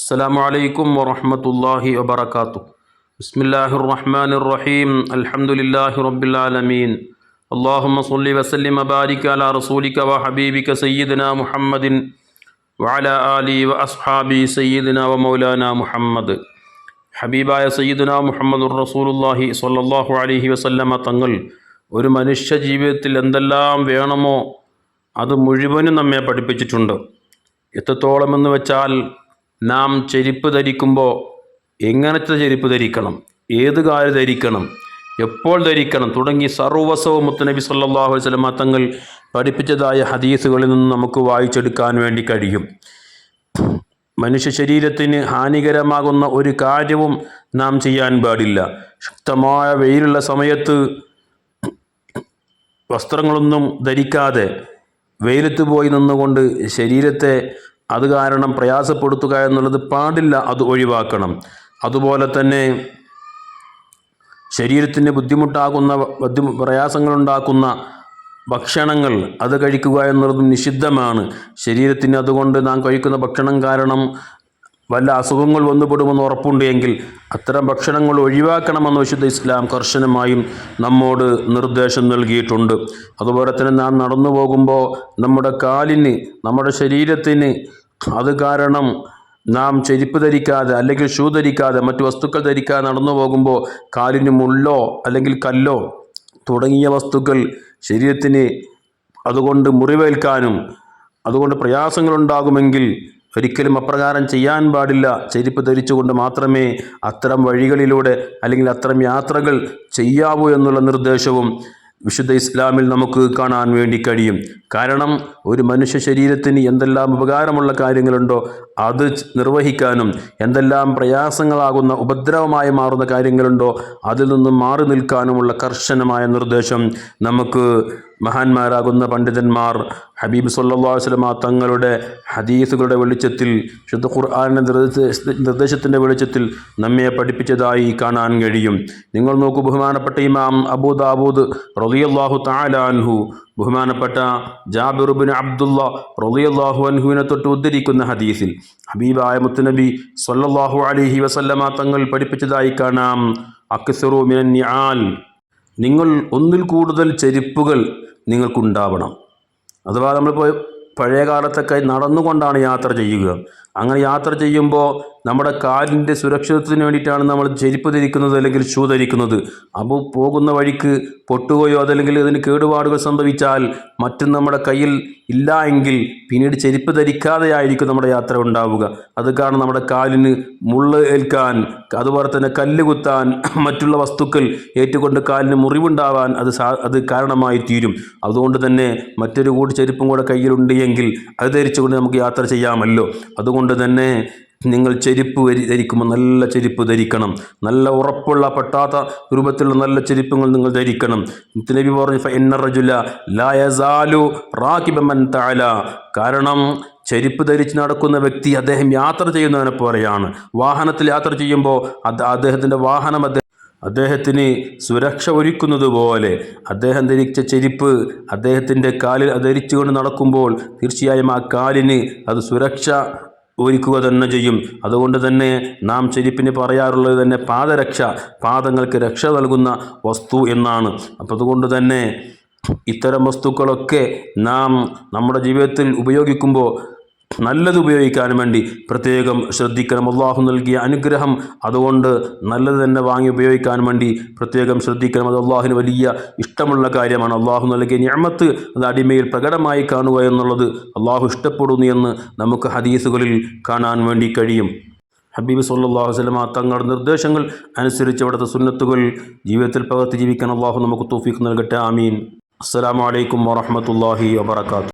السلام عليكم ورحمة الله وبركاته بسم الله الرحمن الرحيم الحمد لله رب العالمين اللهم صل وسلم وبارك على رسولك وحبيبك سيدنا محمد وعلى آله وأصحابه سيدنا ومولانا محمد ഹബീബായ സയ്യിദുന മുഹമ്മദ് റസൂലുല്ലാഹി സ്വല്ലല്ലാഹു അലൈഹി വസല്ലമ തങ്ങൾ ഒരു മനുഷ്യ ജീവിതത്തിൽ എന്തെല്ലാം വേണമോ അത് മുഴുവനും നമ്മെ പഠിപ്പിച്ചിട്ടുണ്ട് എത്രത്തോളം എന്ന് വെച്ചാൽ നാം ചെരുപ്പ് ധരിക്കുമ്പോൾ എങ്ങനത്തെ ചെരുപ്പ് ധരിക്കണം? ഏത് കാൽ ധരിക്കണം? എപ്പോൾ ധരിക്കണം? തുടങ്ങി സർവസവും മുത്തനബി സല്ലാഹു വസ്ലമ തങ്ങൾ പഠിപ്പിച്ചതായ ഹദീസുകളിൽ നിന്ന് നമുക്ക് വായിച്ചെടുക്കാൻ വേണ്ടി കഴിയും. മനുഷ്യ ശരീരത്തിന് ഹാനികരമാകുന്ന ഒരു കാര്യവും നാം ചെയ്യാൻ പാടില്ല. ശക്തമായ വെയിലുള്ള സമയത്ത് വസ്ത്രങ്ങളൊന്നും ധരിക്കാതെ വെയിലത്ത് പോയി നിന്നുകൊണ്ട് ശരീരത്തെ അത് കാരണം പ്രയാസപ്പെടുത്തുക എന്നുള്ളത് പാടില്ല അത് ഒഴിവാക്കണം. അതുപോലെ തന്നെ ശരീരത്തിന് ബുദ്ധിമുട്ടാകുന്ന ബുദ്ധി പ്രയാസങ്ങളുണ്ടാക്കുന്ന ഭക്ഷണങ്ങൾ അത് കഴിക്കുക എന്നുള്ളതും നിഷിദ്ധമാണ്. ശരീരത്തിന് അതുകൊണ്ട് നാം കഴിക്കുന്ന ഭക്ഷണം കാരണം വല്ല അസുഖങ്ങൾ വന്നുപെടുമെന്ന് ഉറപ്പുണ്ട് എങ്കിൽ അത്തരം ഭക്ഷണങ്ങൾ ഒഴിവാക്കണമെന്ന് വിശുദ്ധ ഇസ്ലാം കർശനമായും നമ്മോട് നിർദ്ദേശം നൽകിയിട്ടുണ്ട്. അതുപോലെ തന്നെ നാം നടന്നു പോകുമ്പോൾ നമ്മുടെ കാലിന് നമ്മുടെ ശരീരത്തിന് അത് കാരണം നാം ചെരുപ്പ് ധരിക്കാതെ അല്ലെങ്കിൽ ഷൂ ധരിക്കാതെ മറ്റു വസ്തുക്കൾ ധരിക്കാതെ നടന്നു പോകുമ്പോൾ കാലിന് മുള്ളോ അല്ലെങ്കിൽ കല്ലോ തുടങ്ങിയ വസ്തുക്കൾ ശരീരത്തിന് അതുകൊണ്ട് മുറിവേൽക്കാനും അതുകൊണ്ട് പ്രയാസങ്ങളുണ്ടാകുമെങ്കിൽ ഒരിക്കലും അപ്രകാരം ചെയ്യാൻ പാടില്ല. ചെരുപ്പ് ധരിച്ചുകൊണ്ട് മാത്രമേ അത്തരം വഴികളിലൂടെ അല്ലെങ്കിൽ അത്തരം യാത്രകൾ ചെയ്യാവൂ എന്നുള്ള നിർദ്ദേശവും വിശുദ്ധ ഇസ്ലാമിൽ നമുക്ക് കാണാൻ വേണ്ടി കഴിയും. കാരണം ഒരു മനുഷ്യ ശരീരത്തിന് എന്തെല്ലാം ഉപകാരമുള്ള കാര്യങ്ങളുണ്ടോ അത് നിർവഹിക്കാനും എന്തെല്ലാം പ്രയാസങ്ങളാകുന്ന ഉപദ്രവമായി മാറുന്ന കാര്യങ്ങളുണ്ടോ അതിൽ നിന്നും മാറി നിൽക്കാനുമുള്ള കർശനമായ നിർദ്ദേശം നമുക്ക് മഹാന്മാരാകുന്ന പണ്ഡിതന്മാർ ഹബീബ് സല്ലാ വസ്ലമ തങ്ങളുടെ ഹദീസുകളുടെ വെളിച്ചത്തിൽ ശുദ്ധ ഖുർആാനിന്റെ നിർദ്ദേശത്തിന്റെ വെളിച്ചത്തിൽ നമ്മെ പഠിപ്പിച്ചതായി കാണാൻ കഴിയും. നിങ്ങൾ നോക്കൂ ബഹുമാനപ്പെട്ട ഇമാം അബൂദാബൂദ് റളിയല്ലാഹു താലാൻഹു ബഹുമാനപ്പെട്ട ജാബിറുബിൻ അബ്ദുള്ള റളിയല്ലാഹു അൻഹുവിനെ തൊട്ട് ഉദ്ധരിക്കുന്ന ഹദീസിൽ ഹബീബായ മുത്തുനബി സൊല്ലാഹു അലിഹി വസല്ലമ തങ്ങൾ പഠിപ്പിച്ചതായി കാണാം. അക്സറു മിനൻ നിങ്ങൾ ഒന്നിൽ കൂടുതൽ ചെരുപ്പുകൾ നിങ്ങൾക്കുണ്ടാവണം. അഥവാ നമ്മളിപ്പോൾ പഴയ കാലത്തൊക്കെ നടന്നുകൊണ്ടാണ് യാത്ര ചെയ്യുക. അങ്ങനെ യാത്ര ചെയ്യുമ്പോൾ നമ്മുടെ കാലിന്റെ സുരക്ഷിതത്വത്തിന് വേണ്ടിയിട്ടാണ് നമ്മൾ ചെരുപ്പ് ധരിക്കുന്നത് അല്ലെങ്കിൽ ഷൂ ധരിക്കുന്നത് അപ്പോൾ പോകുന്ന വഴിക്ക് പൊട്ടുകയോ അതല്ലെങ്കിൽ അതിന് കേടുപാടുകൾ സംഭവിച്ചാൽ മറ്റും നമ്മുടെ കയ്യിൽ ഇല്ല എങ്കിൽ പിന്നീട് ചെരുപ്പ് ധരിക്കാതെയായിരിക്കും നമ്മുടെ യാത്ര ഉണ്ടാവുക. അത് കാരണം നമ്മുടെ കാലിന് മുള്ള് ഏൽക്കാൻ അതുപോലെ തന്നെ കല്ല് കുത്താൻ മറ്റുള്ള വസ്തുക്കൾ ഏറ്റുകൊണ്ട് കാലിന് മുറിവുണ്ടാവാൻ അത് അത് കാരണമായി തീരും. അതുകൊണ്ട് തന്നെ മറ്റൊരു കൂടി ചെരുപ്പും കൂടെ കയ്യിലുണ്ട് എങ്കിൽ അത് ധരിച്ചുകൊണ്ട് നമുക്ക് യാത്ര ചെയ്യാമല്ലോ. അതുകൊണ്ട് തന്നെ നിങ്ങൾ ചെരുപ്പ് ധരിക്കുമ്പോൾ നല്ല ചെരുപ്പ് ധരിക്കണം. നല്ല ഉറപ്പുള്ള പെട്ടാത്ത രൂപത്തിലുള്ള നല്ല ചെരുപ്പുകൾ നിങ്ങൾ ധരിക്കണം. നബി പറഞ്ഞു എന്നറജുല ലായസാലു റാക്കിബമൻ താല കാരണം ചെരുപ്പ് ധരിച്ച് നടക്കുന്ന വ്യക്തി അദ്ദേഹം യാത്ര ചെയ്യുന്നതിനെ പോലെയാണ്. വാഹനത്തിൽ യാത്ര ചെയ്യുമ്പോൾ അത് അദ്ദേഹത്തിന്റെ വാഹനം അദ്ദേഹം അദ്ദേഹത്തിന് സുരക്ഷ ഒരുക്കുന്നത് പോലെ അദ്ദേഹം ധരിച്ച ചെരുപ്പ് അദ്ദേഹത്തിന്റെ കാലിൽ ധരിച്ചുകൊണ്ട് നടക്കുമ്പോൾ തീർച്ചയായും ആ കാലിന് അത് സുരക്ഷ ഒരുക്കുക തന്നെ ചെയ്യും. അതുകൊണ്ട് തന്നെ നാം ചെരിപ്പിന് പറയാറുള്ളത് തന്നെ പാദരക്ഷ പാദങ്ങൾക്ക് രക്ഷ നൽകുന്ന വസ്തു എന്നാണ്. അപ്പം അതുകൊണ്ട് തന്നെ ഇത്തരം വസ്തുക്കളൊക്കെ നാം നമ്മുടെ ജീവിതത്തിൽ ഉപയോഗിക്കുമ്പോൾ നല്ലത് ഉപയോഗിക്കാൻ വേണ്ടി പ്രത്യേകം ശ്രദ്ധിക്കണം. അള്ളാഹു നൽകിയ അനുഗ്രഹം അതുകൊണ്ട് നല്ലത് തന്നെ വാങ്ങി ഉപയോഗിക്കാൻ വേണ്ടി പ്രത്യേകം ശ്രദ്ധിക്കണം. അത് അള്ളാഹുവിന് വലിയ ഇഷ്ടമുള്ള കാര്യമാണ്. അള്ളാഹു നൽകിയ ഞമ്മത്ത് അത് അടിമയിൽ പ്രകടമായി കാണുക എന്നുള്ളത് അള്ളാഹു ഇഷ്ടപ്പെടുന്നു എന്ന് നമുക്ക് ഹദീസുകളിൽ കാണാൻ വേണ്ടി കഴിയും. ഹബീബ് സല്ലാഹു വസ്ലമ തങ്ങളുടെ നിർദ്ദേശങ്ങൾ അനുസരിച്ച് അവിടുത്തെ സുന്നത്തുകൾ ജീവിതത്തിൽ പകർത്തി ജീവിക്കാൻ അള്ളാഹു നമുക്ക് തോഫീക്ക് നൽകട്ടെ. ആമീൻ. അസ്സാം വലൈക്കും വാഹമത്തല്ലാഹി വാബർക്കാത്തു